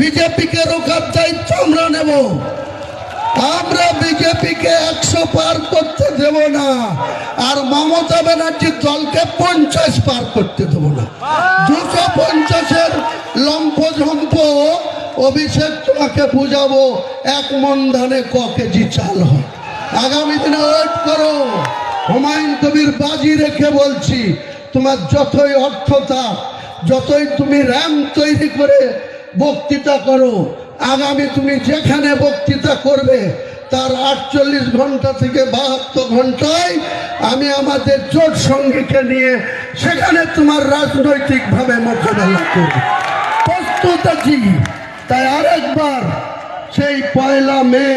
বিজেপিকে রোখার দায়িত্ব আমরা নেব। আমরা বিজেপিকে একশো পার করতে দেব না। আর মমতা ব্যানার্জির দলকে পঞ্চাশ পার করতে দেব না। দুশো পঞ্চাশের লম্প ঝম্প অভিষেক তোমাকে বুঝাবো, এক মন ধানে ক কেজি চাল হয়। আগামী দিনে ওয়েট করো। হুমায়ুন কবির বাজি রেখে বলছি, তোমার যতই অর্থতা, যতই তুমি র্যাম তৈরি করে বক্তৃতা করো। আগামী তুমি যেখানে বক্তৃতা করবে, তার আটচল্লিশ ঘণ্টা থেকে বাহাত্তর ঘন্টায় আমি আমাদের জোট সঙ্গীকে নিয়ে সেখানে তোমার রাজনৈতিকভাবে মোকাবেলা করব। প্রস্তুত আছি। তাই আরেকবার সেই পয়লা মে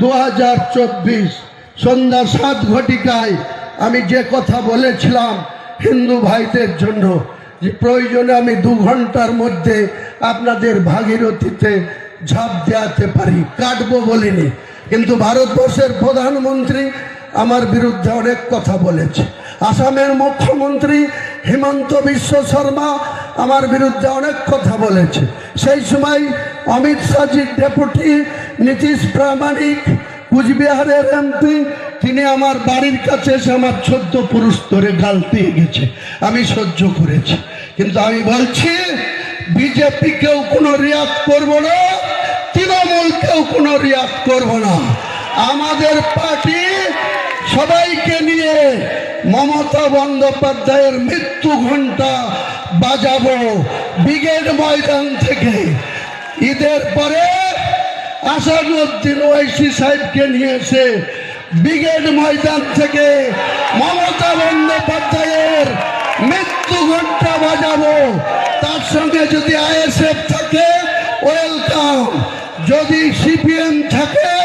দু হাজার চব্বিশ সন্ধ্যা সাত ঘটিকায় আমি যে কথা বলেছিলাম হিন্দু ভাইদের জন্য, যে প্রয়োজনে আমি দু ঘণ্টার মধ্যে আপনাদের ভাগীরথীতে ঝাঁপ দেওয়াতে পারি, কাটবো বলিনি। কিন্তু ভারতবর্ষের প্রধানমন্ত্রী আমার বিরুদ্ধে অনেক কথা বলেছে। আসামের মুখ্যমন্ত্রী হিমন্ত বিশ্ব শর্মা আমার বিরুদ্ধে অনেক কথা বলেছে। সেই সময় অমিত শাহজির ডেপুটি নীতিশ প্রামাণিক, কুচবিহারের এমপি, তিনি আমার বাড়ির কাছে এসে আমার চোদ্দ পুরুষ ধরে গাল দিয়ে গেছে। আমি সহ্য করেছি। কিন্তু আমি বলছি বিজেপি কেউ কোনো রিয়াদ করব না, তৃণমূল কেউ কোনো রিয়াদ করব না। আমাদের পার্টি সবাইকে নিয়ে মমতা বন্দ্যোপাধ্যায়ের মৃত্যু ঘণ্টা বাজাবো ব্রিগেড ময়দান থেকে। ঈদের পরে আসাদুদ্দিন ওয়াইসি সাহেবকে নিয়ে এসে ব্রিগেড ময়দান থেকে মমতা বন্দ্যোপাধ্যায়ের মৃত্যু ঘণ্টা বাজাবো তার সঙ্গে যদি আইএসএফ থাকে ওয়েলকাম যদি সিপিএম থাকে